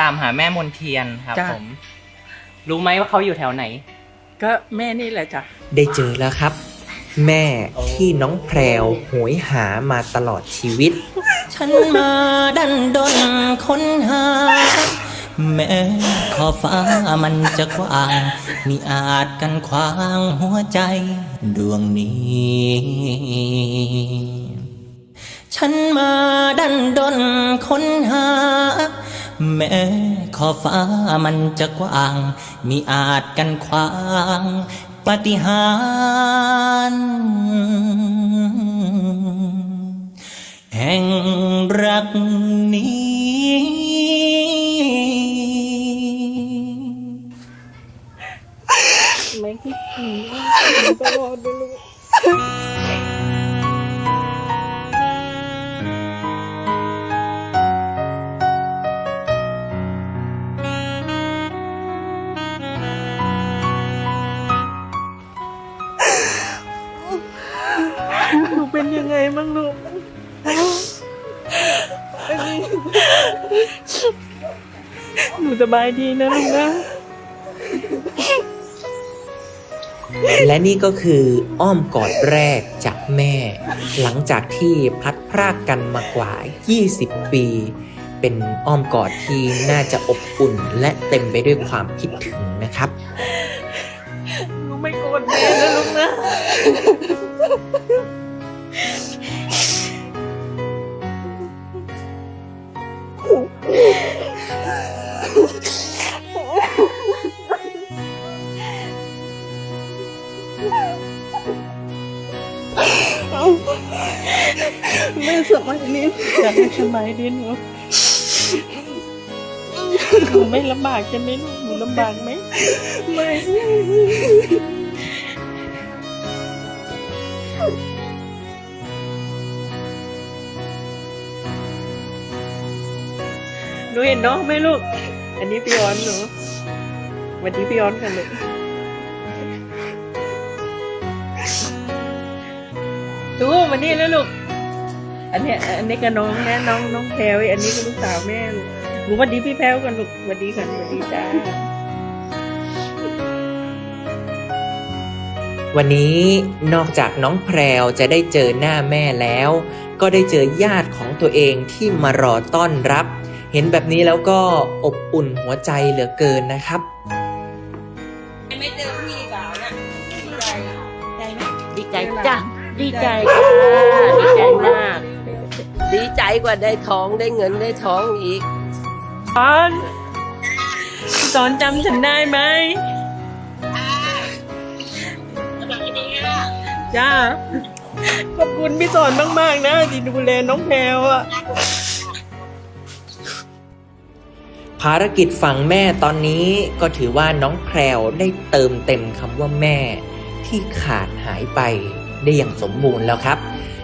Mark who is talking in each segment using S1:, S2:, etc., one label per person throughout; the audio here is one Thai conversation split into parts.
S1: ตามหาแม่มนเทียนครับ
S2: จ้ะ
S1: ผม รู้ไหมว่าเขาอยู่แถวไหน
S2: ก็แม่นี่แหละจ้ะ
S3: ได้เจอแล้วครับ แม่ที่น้องแพรวโหยหามาตลอดชีวิต
S4: ฉันมาดันดนค้นหา แม้ขอบฟ้ามันจะกว้าง มีอาจกันขวางหัวใจดวงนี้ ฉันมาดันดนค้นหา แม้ขอฟ้ามันจะกว้าง มีอาจกันขวางปฏิหารแห่งรักนี้
S2: ไม่คิดถึงตลอดเลย เป็นยังไงบ้างลูกอันนี้หนูสบายดีนะลูกนะ
S3: และนี่ก็คืออ้อมกอดแรกจากแม่ หลังจากที่พลัดพรากกันมากว่า 20 ปี เป็นอ้อมกอดที่น่าจะอบอุ่นและเต็มไปด้วยความคิดถึงนะครับ
S2: หนูไม่โกรธแม่นะลูกนะ แม่สบายดีอยากให้สบายดีหนูหนูไม่ลำบากใช่ไหมลูกหนูลำบากไหมไม่หนูเห็นน้องไหมลูก อันนี้พี่ออนหนูวันนี้พี่ออนกันลูก ดูวันนี้แล้วลูก อันเนี้ยอันนี้ก็น้องนะน้องน้องแพลวอันนี้ก็ลูกสาวแม่ลูกหนูสวันดีพี่แพลวกันลูกสวันดีกันสวันดีจ้า
S3: วันนี้นอกจากน้องแพรวจะได้เจอหน้าแม่แล้ว ก็ได้เจอญาติของตัวเองที่มารอต้อนรับ เห็นแบบนี้แล้วก็อบอุ่นหัวใจเหลือเกินนะครับ
S2: ไม่เจอพี่สาวเนี่ยดีใจใจไหม
S5: ดีใจจ้ะ ดีใจจ้าดีใจมาก
S6: ดีใจกว่าได้ทองได้เงินได้ทองอีก
S2: สอนสอนจำฉันได้ไหมจ้าขอบคุณพี่สอนมาก ๆ นะที่ดูแลน้องแพลวอะ
S3: ภารกิจฝั่งแม่ตอนนี้ก็ถือว่าน้องแพรวได้เติมเต็มคำว่าแม่ที่ขาดหายไป ได้อย่างสมบูรณ์แล้วครับ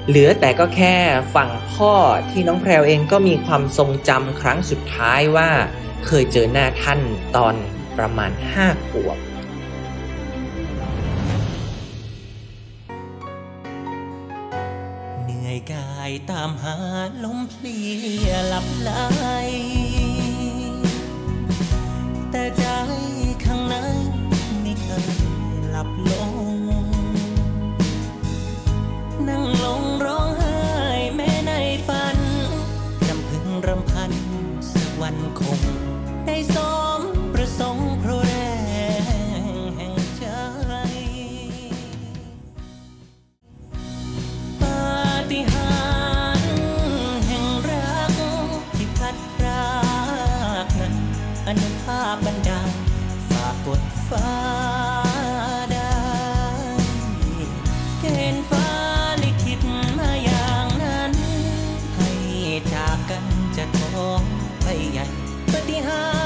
S3: เหลือแต่ก็แค่ฝั่งพ่อที่น้องแพรวเองก็มีความทรงจำครั้งสุดท้ายว่า เคยเจอหน้าท่านตอนประมาณห้าขวบ
S4: เหนื่อยกายตามหาลมเพลียหลับไหลแต่ใจข้างในไม่เคยหลับลงนั่ง อนุภาพบันดาลฝากกดฟ้าได้เกณฑ์ฟ้าลิขิตมาอย่างนั้น ให้จากกันจะท้องไปใหญ่ปฏิหาร